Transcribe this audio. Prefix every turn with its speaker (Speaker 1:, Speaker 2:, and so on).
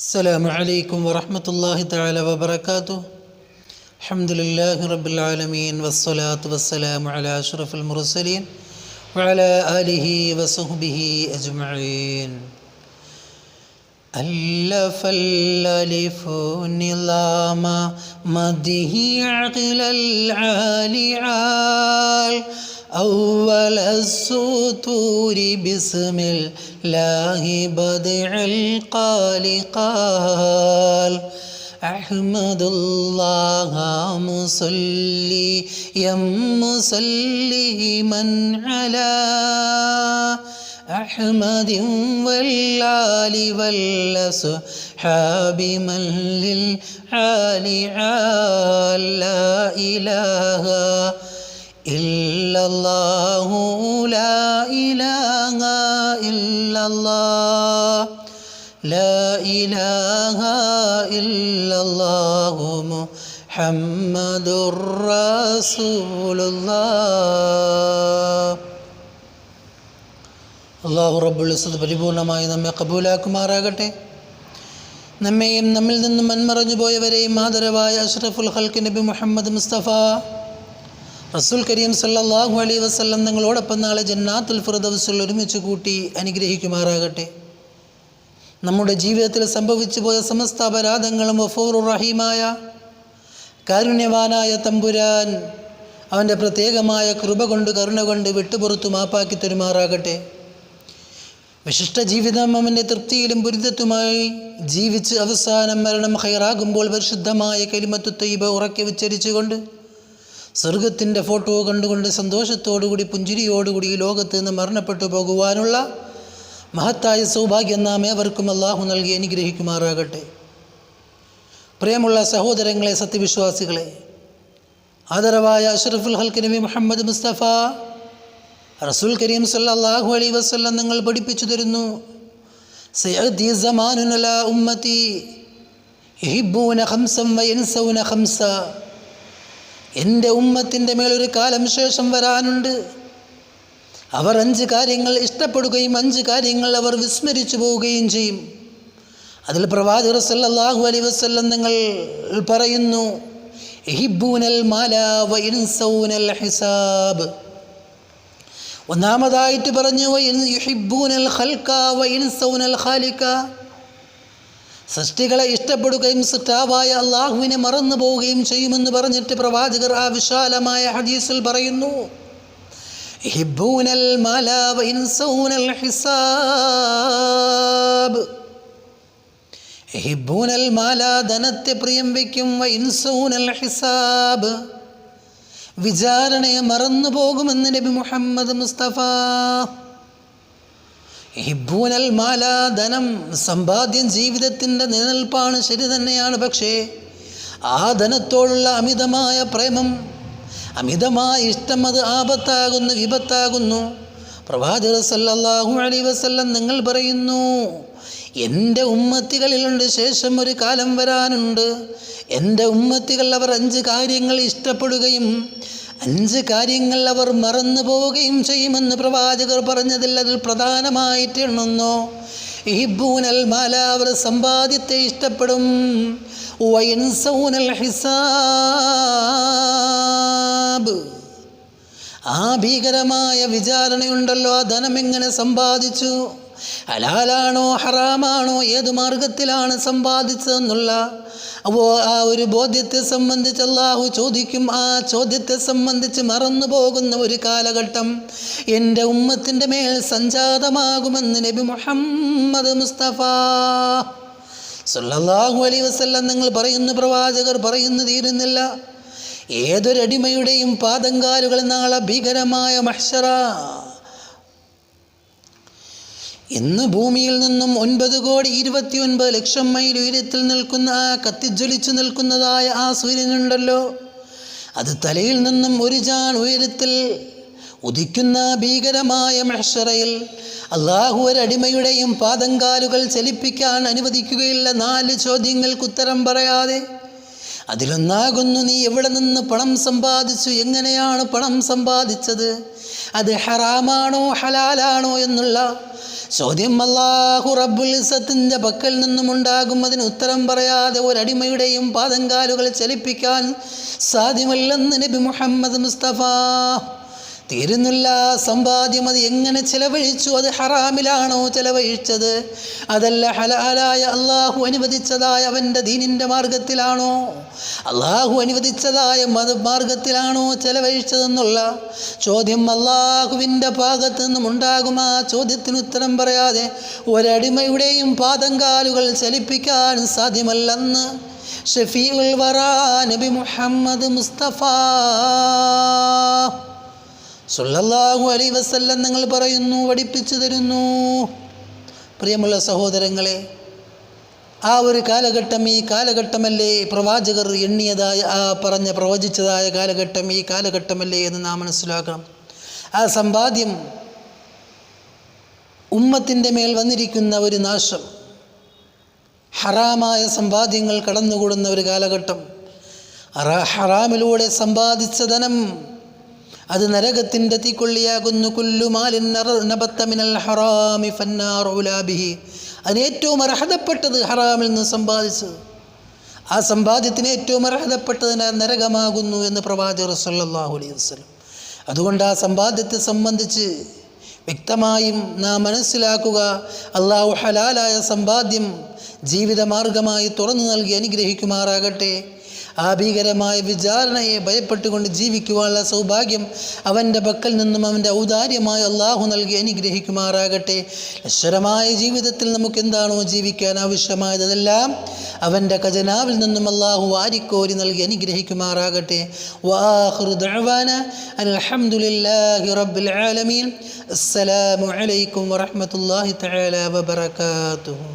Speaker 1: السلام عليكم ورحمة الله تعالى وبركاته. الحمد لله رب العالمين والصلاة والسلام على أشرف المرسلين وعلى آله وصحبه أجمعين. ألف الألف نظام مده عقل العالي عال. أول السطور بسم الله بدع القال قال أحمد الله مصلي يم مسلما على. أحمد والآل والأصحاب من للعالي عال لا إله إلا ഇല്ലല്ലാഹു ലാ ഇലാഹ ഇല്ലല്ലാഹ്. ലാ ഇലാഹ ഇല്ലല്ലാഹു മുഹമ്മദുർ റസൂലുള്ളാഹ്. അള്ളാഹു റബ്ബുളിസത് പരിപൂർണമായി നമ്മെ കബൂലാക്കുമാറാകട്ടെ. നമ്മെയും നമ്മിൽ നിന്നും മന്മറഞ്ഞു പോയവരെയും ആദരവായ അഷ്റഫുൽ ഹൽക്ക് നബി മുഹമ്മദ് മുസ്തഫ. റസൂൽ കരീം സല്ലാഹു അലൈഹി വസ്ലം നിങ്ങളോടൊപ്പം നാളെ ജന്നാത്തുൽ ഫിർദൗസിൽ ഒരുമിച്ച് കൂട്ടി അനുഗ്രഹിക്കുമാറാകട്ടെ. നമ്മുടെ ജീവിതത്തിൽ സംഭവിച്ചു പോയ സമസ്ത അപരാധങ്ങളും വഫൂറുർ റഹീമായ കാരുണ്യവാനായ തമ്പുരാൻ അവന്റെ പ്രത്യേകമായ കൃപ കൊണ്ട് കരുണ കൊണ്ട് വിട്ടുപുറത്തു മാപ്പാക്കി തരുമാറാകട്ടെ. വിശിഷ്ട ജീവിതം അവന്റെ തൃപ്തിയിലും പുരിതത്വമായി ജീവിച്ച് അവസാനം മരണം ഹൈറാകുമ്പോൾ പരിശുദ്ധമായ കരിമത്വത്തെ ഇവ ഉറക്കി ഉച്ചരിച്ചുകൊണ്ട് സ്വർഗത്തിന്റെ ഫോട്ടോ കണ്ടുകൊണ്ട് സന്തോഷത്തോടുകൂടി പുഞ്ചിരിയോടുകൂടി ഈ ലോകത്ത് നിന്ന് മരണപ്പെട്ടു പോകുവാനുള്ള മഹത്തായ സൗഭാഗ്യം നാം ഏവർക്കും അള്ളാഹു നൽകി അനുഗ്രഹിക്കുമാറാകട്ടെ. പ്രിയമുള്ള സഹോദരങ്ങളെ സത്യവിശ്വാസികളെ ആദരവായ അഷറഫുൽ ഹൽക്ക് നബി മുഹമ്മദ് മുസ്തഫ റസൂൽ കരീം സല്ലാഹു അലൈഹി വസല്ലം നിങ്ങൾ പഠിപ്പിച്ചു തരുന്നു. അലാ ഉമ്മത്തി വയൻസൗന ഖംസ. എന്റെ ഉമ്മത്തിന്റെ മേലൊരു കാലം ശേഷം വരാനുണ്ട്. അവർ അഞ്ച് കാര്യങ്ങൾ ഇഷ്ടപ്പെടുകയും അഞ്ച് കാര്യങ്ങൾ അവർ വിസ്മരിച്ചു പോവുകയും ചെയ്യും. അതിൽ പ്രവാചകർ സല്ലാഹു അലൈഹി വസ്ല്ലം നിങ്ങൾ പറയുന്നു മാല ഹിസാബ്. ഒന്നാമതായിട്ട് പറഞ്ഞു യുഹിബ്ബൂനൽ ഖൽക വൈൻസൗനൽ ഖാലിക സൃഷ്ടികളെ ഇഷ്ടപ്പെടുകയും സൃഷ്ടാവായ അള്ളാഹുവിനെ മറന്നു പോവുകയും ചെയ്യുമെന്ന് പറഞ്ഞിട്ട് പ്രവാചകർ ആ വിശാലമായ ഹദീസിൽ പറയുന്നു. വയൻസൗനൽ ഹിസാബ്. മാല ധനത്തെ പ്രിയം വയ്ക്കും ഹിസാബ്. വിചാരണയെ മറന്നു പോകുമെന്ന് നബി മുഹമ്മദ് മുസ്തഫ ഹിബൂനൽ മാല ധനം സമ്പാദ്യം ജീവിതത്തിന്റെ നിലനിൽപ്പാണ് ശരി തന്നെയാണ്. പക്ഷേ ആ ധനത്തോടുള്ള അമിതമായ പ്രേമം അമിതമായ ഇഷ്ടം അത് ആപത്താകുന്നു വിപത്താകുന്നു. പ്രവാചകർ സല്ലല്ലാഹു അലി വസല്ലം നിങ്ങൾ പറയുന്നു എന്റെ ഉമ്മത്തികളിലുണ്ട് ശേഷം ഒരു കാലം വരാനുണ്ട്. എന്റെ ഉമ്മത്തികൾ അവർ അഞ്ച് കാര്യങ്ങൾ ഇഷ്ടപ്പെടുകയും അഞ്ച് കാര്യങ്ങൾ അവർ മറന്നു പോവുകയും ചെയ്യുമെന്ന് പ്രവാചകർ പറഞ്ഞതിൽ അതിൽ പ്രധാനമായിട്ട് എണ്ണുന്നു. ഹിബൂനൽ മാല അവർ സമ്പാദ്യത്തെ ഇഷ്ടപ്പെടും. വയൻസൗനൽ ഹിസാബ്. ആ ഭീകരമായ വിചാരണയുണ്ടല്ലോ ആ ധനം എങ്ങനെ സമ്പാദിച്ചു? ഹലാലാണോ ഹറാമാണോ ഏത് മാർഗത്തിലാണ് സമ്പാദിച്ചതെന്നുള്ള അപ്പോൾ ആ ഒരു ബോധ്യത്തെ സംബന്ധിച്ച് അള്ളാഹു ചോദിക്കും ആ ചോദ്യത്തെ സംബന്ധിച്ച് മറന്നു പോകുന്ന ഒരു കാലഘട്ടം എന്റെ ഉമ്മത്തിന്റെ മേൽ സഞ്ജാതമാകുമെന്ന് നബി മുഹമ്മദ് മുസ്തഫ. സല്ലല്ലാഹു അലൈഹി വസല്ലം നിങ്ങൾ പറയുന്നു പ്രവാചകർ പറയുന്നു തീരുന്നില്ല. ഏതൊരടിമയുടെയും പാദങ്കാലുകൾ നാളെ ഭീകരമായ മഹ്ഷറ. ഇന്ന് ഭൂമിയിൽ നിന്നും ഒൻപത് കോടി ഇരുപത്തി ഒൻപത് ലക്ഷം മൈൽ ഉയരത്തിൽ നിൽക്കുന്ന ആ കത്തിജ്വലിച്ചു നിൽക്കുന്നതായ ആ സൂര്യനുണ്ടല്ലോ. അത് തലയിൽ നിന്നും ഒരു ജാൺ ഉയരത്തിൽ ഉദിക്കുന്ന ഭീകരമായ മഹ്ഷറയിൽ അള്ളാഹു ഒരടിമയുടെയും പാദങ്കാലുകൾ ചലിപ്പിക്കാൻ അനുവദിക്കുകയില്ല. നാല് ചോദ്യങ്ങൾക്ക് ഉത്തരം പറയാതെ അതിലൊന്നാകുന്നു നീ എവിടെ നിന്ന് പണം സമ്പാദിച്ചു? എങ്ങനെയാണ് പണം സമ്പാദിച്ചത്? അത് ഹറാമാണോ ഹലാലാണോ എന്നുള്ള ചോദ്യം അള്ളാഹു റബ്ബുൽ ഇസത്തിന്റെ പക്കൽ നിന്നും ഉണ്ടാകും അതിന് ഉത്തരം പറയാതെ ഒരടിമയുടെയും പാദങ്കാലുകൾ ചലിപ്പിക്കാൻ സാധ്യമല്ലെന്ന് നബി മുഹമ്മദ് മുസ്തഫ തീരുന്നില്ല സമ്പാദ്യം അത് എങ്ങനെ ചെലവഴിച്ചു? അത് ഹറാമിലാണോ ചെലവഴിച്ചത്? അതല്ല ഹലാലായ അള്ളാഹു അനുവദിച്ചതായ അവന്റെ ദീനിന്റെ മാർഗത്തിലാണോ? അള്ളാഹു അനുവദിച്ചതായ മത മാർഗത്തിലാണോ ചെലവഴിച്ചതെന്നുള്ള ചോദ്യം അള്ളാഹുവിന്റെ ഭാഗത്തു നിന്നും ഉണ്ടാകും. ആ ചോദ്യത്തിന് ഉത്തരം പറയാതെ ഒരടിമയുടെയും പാതങ്കാലുകൾ ചലിപ്പിക്കാൻ സാധ്യമല്ലെന്ന് ഷഫീഉൽ വറ നബി മുഹമ്മദ് മുസ്തഫ സുല്ലല്ലാഹു അലൈ വസല്ലം നിങ്ങൾ പറയുന്നു പഠിപ്പിച്ചു തരുന്നു. പ്രിയമുള്ള സഹോദരങ്ങളെ ആ ഒരു കാലഘട്ടം ഈ കാലഘട്ടമല്ലേ പ്രവാചകർ എണ്ണിയതായ ആ പറഞ്ഞ പ്രവചിച്ചതായ കാലഘട്ടം ഈ കാലഘട്ടമല്ലേ എന്ന് നാം മനസ്സിലാക്കണം. ആ സമ്പാദ്യം ഉമ്മത്തിന്റെ മേൽ വന്നിരിക്കുന്ന ഒരു നാശം ഹറാമായ സമ്പാദ്യങ്ങൾ കടന്നുകൂടുന്ന ഒരു കാലഘട്ടം ഹറാ- ഹറാമിലൂടെ സമ്പാദിച്ച ധനം അത് നരകത്തിന്റെ തീക്കൊള്ളിയാകുന്നു മിനൽ ഹറാമി അർഹതപ്പെട്ടത് ഹറാമിൽ നിന്ന് സമ്പാദിച്ചത് ആ സമ്പാദ്യത്തിന് ഏറ്റവും അർഹതപ്പെട്ടത് നരകമാകുന്നു എന്ന് പ്രവാചകർ സല്ലാഹു അലൈഹി വസ്ലം അതുകൊണ്ട് ആ സമ്പാദ്യത്തെ സംബന്ധിച്ച് വ്യക്തമായും നാം മനസ്സിലാക്കുക അള്ളാഹു ഹലാലായ സമ്പാദ്യം ജീവിതമാർഗമായി തുറന്നു നൽകി അനുഗ്രഹിക്കുമാറാകട്ടെ. ആ ഭീകരമായ വിചാരണയെ ഭയപ്പെട്ടുകൊണ്ട് ജീവിക്കുവാനുള്ള സൗഭാഗ്യം അവന്റെ പക്കൽ നിന്നും അവന്റെ ഔദാര്യമായ അള്ളാഹു നൽകി അനുഗ്രഹിക്കുമാറാകട്ടെ. നശ്വരമായ ജീവിതത്തിൽ നമുക്ക് എന്താണോ ജീവിക്കാൻ ആവശ്യമായതെല്ലാം അവന്റെ ഖജനാവിൽ നിന്നും അള്ളാഹു വാരിക്കോരി നൽകി അനുഗ്രഹിക്കുമാറാകട്ടെ. അസ്സലാമു അലൈക്കും വറഹ്മത്തുള്ളാഹി തആല വബറകാതുഹു.